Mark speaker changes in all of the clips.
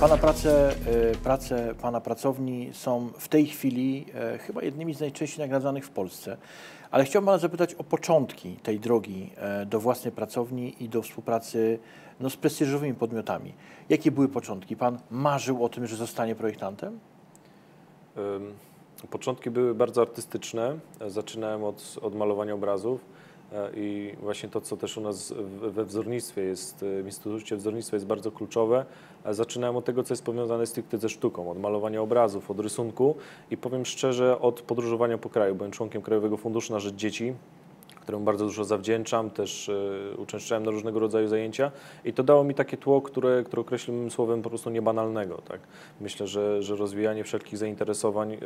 Speaker 1: Pana prace, e, prace Pana pracowni są w tej chwili e, chyba jednymi z najczęściej nagradzanych w Polsce. Ale chciałbym Pana zapytać o początki tej drogi e, do własnej pracowni i do współpracy no, z prestiżowymi podmiotami. Jakie były początki? Pan marzył o tym, że zostanie projektantem?
Speaker 2: Początki były bardzo artystyczne. Zaczynałem od, od malowania obrazów i właśnie to, co też u nas we wzornictwie jest, e, w Instytucie Wzornictwa jest bardzo kluczowe. e, Zaczynałem od tego, co jest powiązane stricte ze sztuką, od malowania obrazów, od rysunku i powiem szczerze, od podróżowania po kraju. Byłem członkiem Krajowego Funduszu na Rzecz Dzieci, któremu bardzo dużo zawdzięczam, też e, uczęszczałem na różnego rodzaju zajęcia i to dało mi takie tło, które, które określmy słowem po prostu niebanalnego. Tak? Myślę, że, że rozwijanie wszelkich zainteresowań e,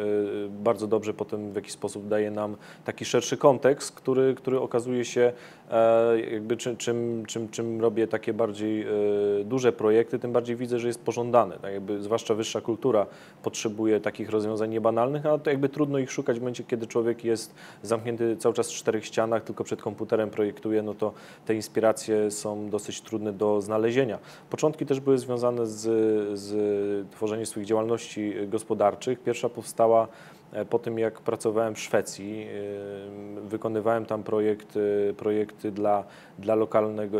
Speaker 2: bardzo dobrze potem w jakiś sposób daje nam taki szerszy kontekst, który, który okazuje się e, jakby czym, czym, czym, czym robię takie bardziej duże projekty, tym bardziej widzę, że jest pożądane. Tak? Jakby, zwłaszcza wyższa kultura potrzebuje takich rozwiązań niebanalnych, a to jakby trudno ich szukać w momencie, kiedy człowiek jest zamknięty cały czas w czterech ścianach, tylko przed komputerem projektuje, no to te inspiracje są dosyć trudne do znalezienia. Początki też były związane z, z tworzeniem swoich działalności gospodarczych. Pierwsza powstała e, po tym, jak pracowałem w Szwecji. Ym, Wykonywałem tam y, projekty dla, dla lokalnego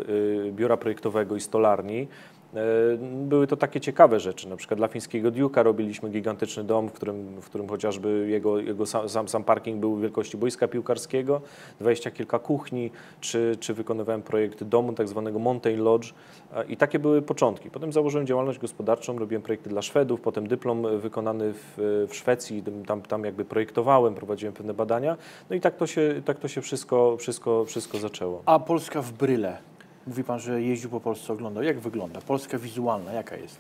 Speaker 2: biura projektowego i stolarni. E, Były to takie ciekawe rzeczy, na przykład dla fińskiego Duke'a robiliśmy gigantyczny dom, w którym, w którym chociażby jego, jego sam, sam, parking był wielkości boiska piłkarskiego, dwadzieścia kilka kuchni, czy, czy wykonywałem projekt domu tak zwanego Mountain Lodge e, i takie były początki. Potem założyłem działalność gospodarczą, robiłem projekty dla Szwedów, potem dyplom wykonany w, w Szwecji, tam, tam jakby projektowałem, prowadziłem pewne badania, no i tak to się, tak to się wszystko, wszystko, wszystko zaczęło.
Speaker 1: A Polska w bryle. Mówi Pan, że jeździł po Polsce, oglądał. Jak wygląda? Polska wizualna, jaka jest?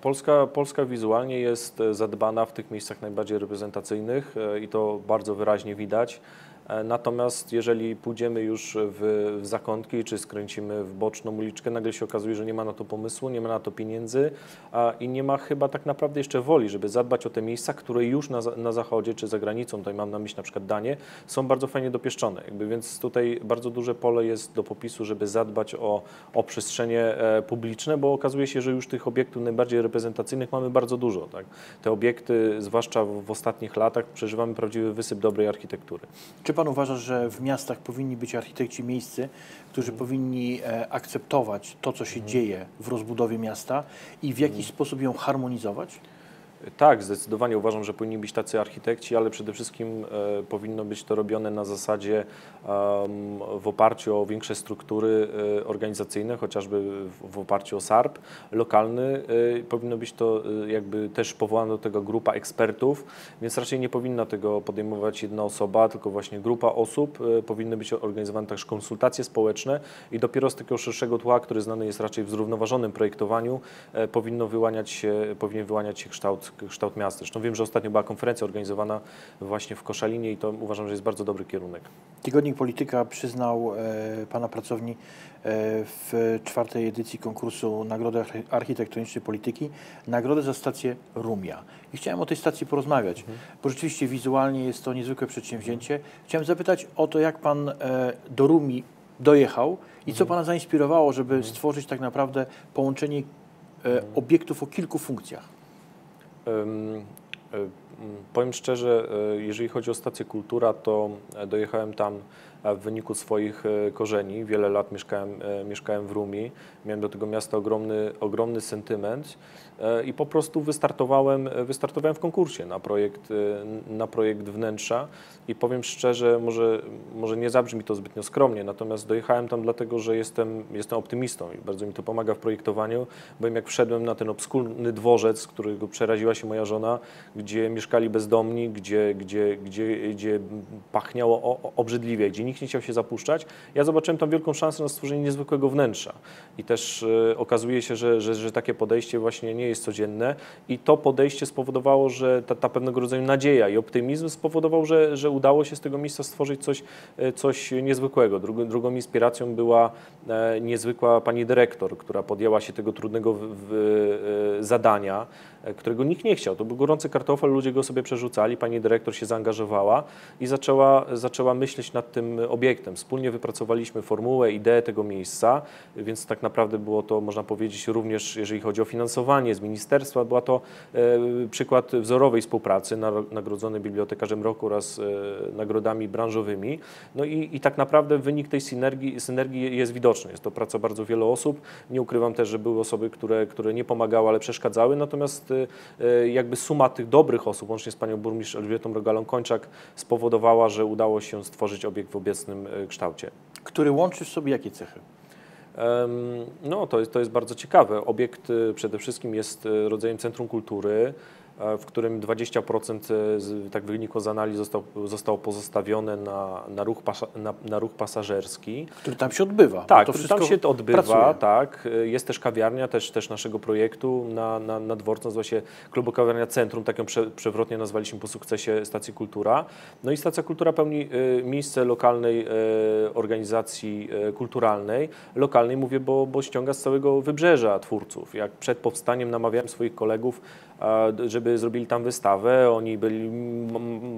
Speaker 2: Polska, Polska wizualnie jest e, zadbana w tych miejscach najbardziej reprezentacyjnych e, i to bardzo wyraźnie widać. E, Natomiast jeżeli pójdziemy już w, zakątki, czy skręcimy w boczną uliczkę, nagle się okazuje, że nie ma na to pomysłu, nie ma na to pieniędzy a, i nie ma chyba tak naprawdę jeszcze woli, żeby zadbać o te miejsca, które już na, na zachodzie czy za granicą, tutaj mam na myśli na przykład Danię, są bardzo fajnie dopieszczone. Jakby, więc tutaj bardzo duże pole jest do popisu, żeby zadbać o, o przestrzenie e, publiczne, bo okazuje się, że już tych obiektów najbardziej reprezentacyjnych mamy bardzo dużo. Tak? Te obiekty, zwłaszcza w, w ostatnich latach, przeżywamy prawdziwy wysyp dobrej architektury.
Speaker 1: Czy Pan uważa, że w miastach powinni być architekci miejscy, którzy powinni e, akceptować to, co się dzieje w rozbudowie miasta i w jakiś sposób ją harmonizować?
Speaker 2: Tak, zdecydowanie uważam, że powinni być tacy architekci, ale przede wszystkim e, powinno być to robione na zasadzie w oparciu o większe struktury e, organizacyjne, chociażby w, w oparciu o SARP lokalny. E, powinno być to e, jakby też powołana do tego grupa ekspertów, więc raczej nie powinna tego podejmować jedna osoba, tylko właśnie grupa osób. E, powinny być organizowane też konsultacje społeczne i dopiero z takiego szerszego tła, który znany jest raczej w zrównoważonym projektowaniu, e, powinno wyłaniać się, powinien wyłaniać się kształt, kształt miasta. Zresztą wiem, że ostatnio była konferencja organizowana właśnie w Koszalinie i to uważam, że jest bardzo dobry kierunek.
Speaker 1: Tygodnik Polityka przyznał e, Pana pracowni e, w czwartej edycji konkursu Nagrody Archi- Architektonicznej Polityki nagrodę za stację Rumia. I chciałem o tej stacji porozmawiać, bo rzeczywiście wizualnie jest to niezwykłe przedsięwzięcie. Chciałem zapytać o to, jak Pan e, do Rumi dojechał i co Pana zainspirowało, żeby stworzyć tak naprawdę połączenie e, obiektów o kilku funkcjach.
Speaker 2: Powiem szczerze, y, jeżeli chodzi o stację Kultura, to e, dojechałem tam e, w wyniku swoich e, korzeni. Wiele lat mieszkałem, e, mieszkałem w Rumi. Miałem do tego miasta ogromny, ogromny sentyment e, i po prostu wystartowałem, wystartowałem w konkursie na projekt, na projekt wnętrza i powiem szczerze, może, może nie zabrzmi to zbytnio skromnie, natomiast dojechałem tam dlatego, że jestem, jestem optymistą i bardzo mi to pomaga w projektowaniu, bo jak wszedłem na ten obskurny dworzec, którego przeraziła się moja żona, gdzie mieszkali bezdomni, gdzie, gdzie, gdzie, gdzie pachniało obrzydliwie, gdzie nikt nie chciał się zapuszczać, ja zobaczyłem tam wielką szansę na stworzenie niezwykłego wnętrza. I też e, okazuje się, że, że, że takie podejście właśnie nie jest codzienne i to podejście spowodowało, że ta, ta pewnego rodzaju nadzieja i optymizm spowodował, że, że udało się z tego miejsca stworzyć coś, e, coś niezwykłego. Drugą, drugą inspiracją była e, niezwykła pani dyrektor, która podjęła się tego trudnego w, w, zadania. E, którego nikt nie chciał. To był gorący kartofel, ludzie go sobie przerzucali, pani dyrektor się zaangażowała i zaczęła, zaczęła myśleć nad tym obiektem. Wspólnie wypracowaliśmy formułę, ideę tego miejsca, więc tak naprawdę było to, można powiedzieć, również jeżeli chodzi o finansowanie z ministerstwa, była to e, przykład wzorowej współpracy, nagrodzony bibliotekarzem roku oraz e, nagrodami branżowymi. No i, i tak naprawdę wynik tej synergii, synergii jest widoczny. Jest to praca bardzo wielu osób. Nie ukrywam też, że były osoby, które, które nie pomagały, ale przeszkadzały, natomiast jakby suma tych dobrych osób, łącznie z panią burmistrz Elżbietą Rogalą-Kończak, spowodowała, że udało się stworzyć obiekt w obecnym kształcie.
Speaker 1: Który łączy w sobie jakie cechy?
Speaker 2: No, to jest, to jest bardzo ciekawe. Obiekt y, przede wszystkim jest rodzajem centrum kultury, E, w którym 20% e, tak wynikło z analiz został, zostało pozostawione na, na, ruch pasa, na, na, ruch pasażerski.
Speaker 1: Który tam się odbywa.
Speaker 2: Tak, to który tam się odbywa, pracuje. tak. E, jest też kawiarnia, też, też naszego projektu na, na, na dworcu, nazywa się Klubu Kawiarnia Centrum, tak ją prze, przewrotnie nazwaliśmy po sukcesie Stacji Kultura. No i Stacja Kultura pełni miejsce lokalnej organizacji kulturalnej. Lokalnej mówię, bo, bo ściąga z całego wybrzeża twórców. Jak przed powstaniem namawiałem swoich kolegów, żeby zrobili tam wystawę. Oni byli,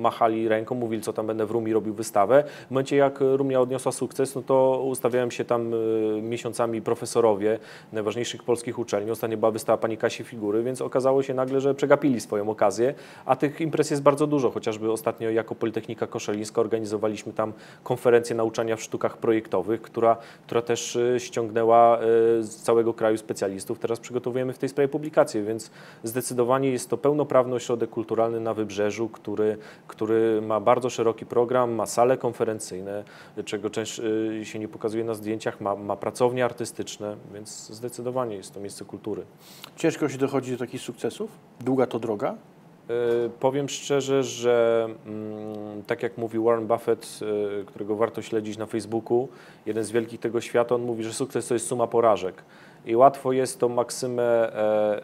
Speaker 2: machali ręką, mówili, co tam będę w Rumi robił wystawę. W momencie, jak Rumia odniosła sukces, no to ustawiałem się tam y, miesiącami profesorowie najważniejszych polskich uczelni. Ostatnio była wystawa pani Kasi Figury, więc okazało się nagle, że przegapili swoją okazję, a tych imprez jest bardzo dużo. Chociażby ostatnio jako Politechnika Koszelińska organizowaliśmy tam konferencję nauczania w sztukach projektowych, która, która też y, ściągnęła y, z całego kraju specjalistów. Teraz przygotowujemy w tej sprawie publikację, więc zdecydowanie zdecydowanie jest to pełnoprawny ośrodek kulturalny na Wybrzeżu, który, który ma bardzo szeroki program, ma sale konferencyjne, czego część y, się nie pokazuje na zdjęciach, ma, ma pracownie artystyczne, więc zdecydowanie jest to miejsce kultury.
Speaker 1: Ciężko się dochodzi do takich sukcesów? Długa to droga?
Speaker 2: Y, powiem szczerze, że mm, tak jak mówi Warren Buffett, y, którego warto śledzić na Facebooku, jeden z wielkich tego świata, on mówi, że sukces to jest suma porażek i łatwo jest tą maksymę,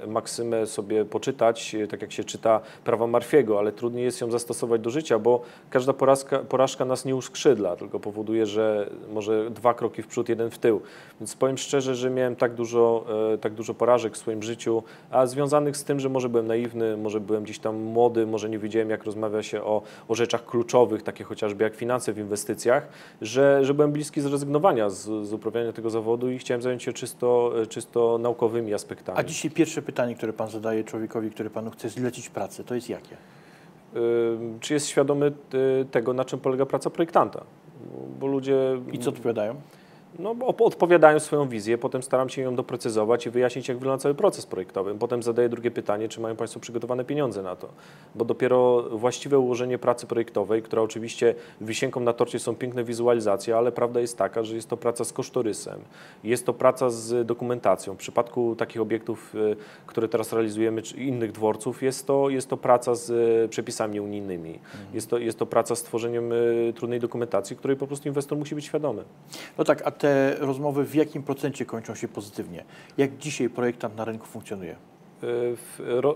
Speaker 2: e, maksymę sobie poczytać, e, tak jak się czyta prawa Marfiego, ale trudniej jest ją zastosować do życia, bo każda porażka, porażka nas nie uskrzydla, tylko powoduje, że może dwa kroki w przód, jeden w tył. Więc powiem szczerze, że miałem tak dużo, e, tak dużo porażek w swoim życiu, a związanych z tym, że może byłem naiwny, może byłem gdzieś tam młody, może nie wiedziałem, jak rozmawia się o, o rzeczach kluczowych, takie chociażby jak finanse w inwestycjach, że, że byłem bliski zrezygnowania z, z uprawiania tego zawodu i chciałem zająć się czysto czysto naukowymi aspektami.
Speaker 1: A dzisiaj pierwsze pytanie, które Pan zadaje człowiekowi, który Panu chce zlecić pracę, to jest jakie?
Speaker 2: Czy jest świadomy y, tego, na czym polega praca projektanta?
Speaker 1: Bo ludzie... I co odpowiadają?
Speaker 2: No, odpowiadają swoją wizję, potem staram się ją doprecyzować i wyjaśnić, jak wygląda cały proces projektowy. Potem zadaję drugie pytanie, czy mają Państwo przygotowane pieniądze na to. Bo dopiero właściwe ułożenie pracy projektowej, która oczywiście wisienką na torcie są piękne wizualizacje, ale prawda jest taka, że jest to praca z kosztorysem, jest to praca z dokumentacją. W przypadku takich obiektów, y, które teraz realizujemy, czy innych dworców, jest to, jest to praca z y, przepisami unijnymi. Mhm. Jest, to, jest to praca z tworzeniem y, trudnej dokumentacji, której po prostu inwestor musi być świadomy.
Speaker 1: No tak, a te te rozmowy w jakim procencie kończą się pozytywnie? Jak dzisiaj projektant na rynku funkcjonuje?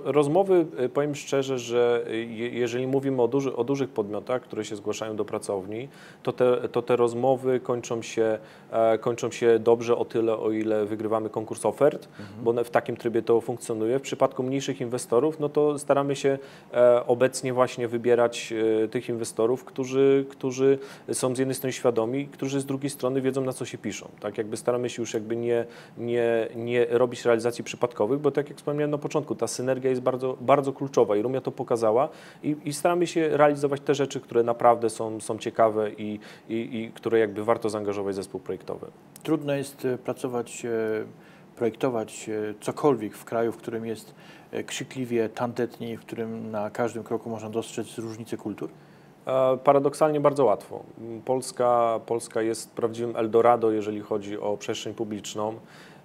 Speaker 2: Rozmowy, e, powiem szczerze, że jeżeli mówimy o, duży, o, dużych podmiotach, które się zgłaszają do pracowni, to te, to te rozmowy kończą się, e, kończą się dobrze o tyle, o ile wygrywamy konkurs ofert, mhm. bo w takim trybie to funkcjonuje. W przypadku mniejszych inwestorów, no to staramy się e, obecnie właśnie wybierać tych inwestorów, którzy, którzy są z jednej strony świadomi, którzy z drugiej strony wiedzą, na co się piszą. Tak jakby staramy się już jakby nie, nie, nie robić realizacji przypadkowych, bo tak jak wspomniałem, na początku, ta synergia jest bardzo, bardzo kluczowa i Rumia to pokazała i, i staramy się realizować te rzeczy, które naprawdę są, są ciekawe i, i, i które jakby warto zaangażować zespół projektowy.
Speaker 1: Trudno jest e, pracować, e, projektować e, cokolwiek w kraju, w którym jest krzykliwie, tandetnie, w którym na każdym kroku można dostrzec różnice kultur?
Speaker 2: Paradoksalnie bardzo łatwo. Polska, Polska jest prawdziwym Eldorado, jeżeli chodzi o przestrzeń publiczną.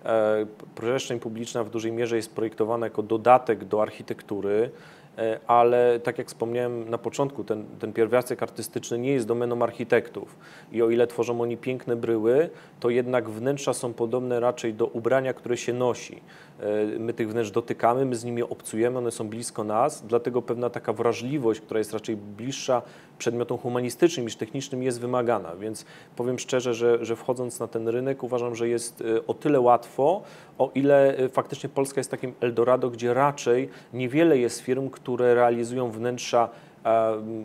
Speaker 2: E, przestrzeń publiczna w dużej mierze jest projektowana jako dodatek do architektury, e, ale tak jak wspomniałem na początku, ten, ten pierwiastek artystyczny nie jest domeną architektów i o ile tworzą oni piękne bryły, to jednak wnętrza są podobne raczej do ubrania, które się nosi. E, my tych wnętrz dotykamy, my z nimi obcujemy, one są blisko nas, dlatego pewna taka wrażliwość, która jest raczej bliższa przedmiotom humanistycznym niż technicznym jest wymagana, więc powiem szczerze, że, że wchodząc na ten rynek uważam, że jest e, o tyle łatwo, o ile e, faktycznie Polska jest takim Eldorado, gdzie raczej niewiele jest firm, które realizują wnętrza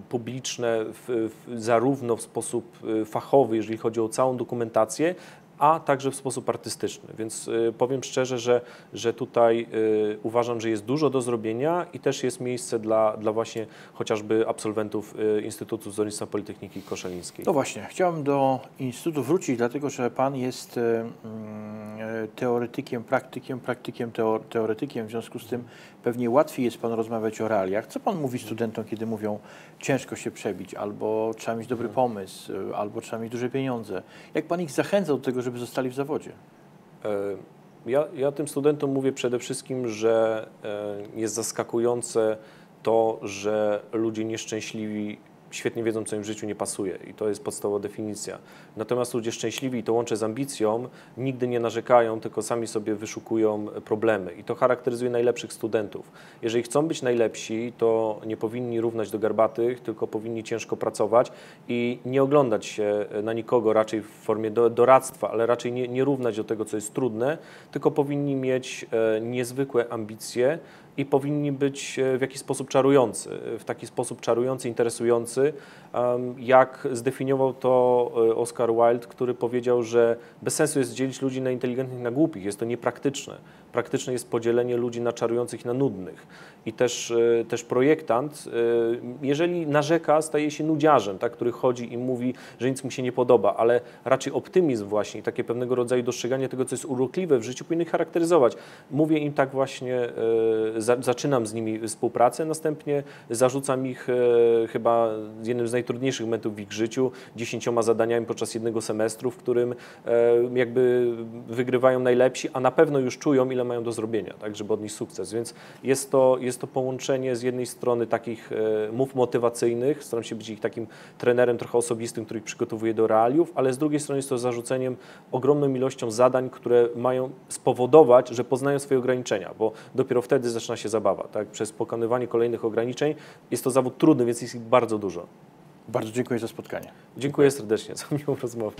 Speaker 2: publiczne w, w, zarówno w sposób e, fachowy, jeżeli chodzi o całą dokumentację, a także w sposób artystyczny. Więc y, powiem szczerze, że, że tutaj y, uważam, że jest dużo do zrobienia i też jest miejsce dla, dla właśnie chociażby absolwentów y, Instytutu Wzornictwa Politechniki Koszalińskiej.
Speaker 1: No właśnie, chciałem do Instytutu wrócić, dlatego że Pan jest mm, teoretykiem, praktykiem, praktykiem, teo- teoretykiem, w związku z tym pewnie łatwiej jest Pan rozmawiać o realiach. Co Pan mówi studentom, kiedy mówią, ciężko się przebić, albo trzeba mieć dobry pomysł, e, albo trzeba mieć duże pieniądze? Jak Pan ich zachęca do tego, żeby zostali w zawodzie?
Speaker 2: E, Ja, ja tym studentom mówię przede wszystkim, że e, jest zaskakujące to, że ludzie nieszczęśliwi świetnie wiedzą, co im w życiu nie pasuje i to jest podstawowa definicja. Natomiast ludzie szczęśliwi, i to łączę z ambicją, nigdy nie narzekają, tylko sami sobie wyszukują problemy i to charakteryzuje najlepszych studentów. Jeżeli chcą być najlepsi, to nie powinni równać do garbatych, tylko powinni ciężko pracować i nie oglądać się na nikogo raczej w formie do, doradztwa, ale raczej nie, nie równać do tego, co jest trudne, tylko powinni mieć e, niezwykłe ambicje, i powinni być e, w jakiś sposób czarujący, w taki sposób czarujący, interesujący, jak zdefiniował to e, Oscar Wilde, który powiedział, że bez sensu jest dzielić ludzi na inteligentnych na głupich, jest to niepraktyczne. Praktyczne jest podzielenie ludzi na czarujących i na nudnych. I też, e, też projektant, e, jeżeli narzeka, staje się nudziarzem, tak, który chodzi i mówi, że nic mu się nie podoba, ale raczej optymizm właśnie i takie pewnego rodzaju dostrzeganie tego, co jest urokliwe w życiu powinny charakteryzować. Mówię im tak właśnie, e, za, zaczynam z nimi współpracę, następnie zarzucam ich chyba jednym z najtrudniejszych momentów w ich życiu, dziesięcioma zadaniami podczas jednego semestru, w którym jakby wygrywają najlepsi, a na pewno już czują, ile mają do zrobienia, tak, żeby odnieść sukces. Więc jest to, jest to połączenie z jednej strony takich e, mów motywacyjnych, staram się być ich takim trenerem trochę osobistym, który ich przygotowuje do realiów, ale z drugiej strony jest to zarzuceniem ogromną ilością zadań, które mają spowodować, że poznają swoje ograniczenia, bo dopiero wtedy zaczyna się zabawa. Tak? Przez pokonywanie kolejnych ograniczeń jest to zawód trudny, więc jest ich bardzo dużo.
Speaker 1: Bardzo dziękuję za spotkanie.
Speaker 2: Dziękuję serdecznie za miłą rozmowę.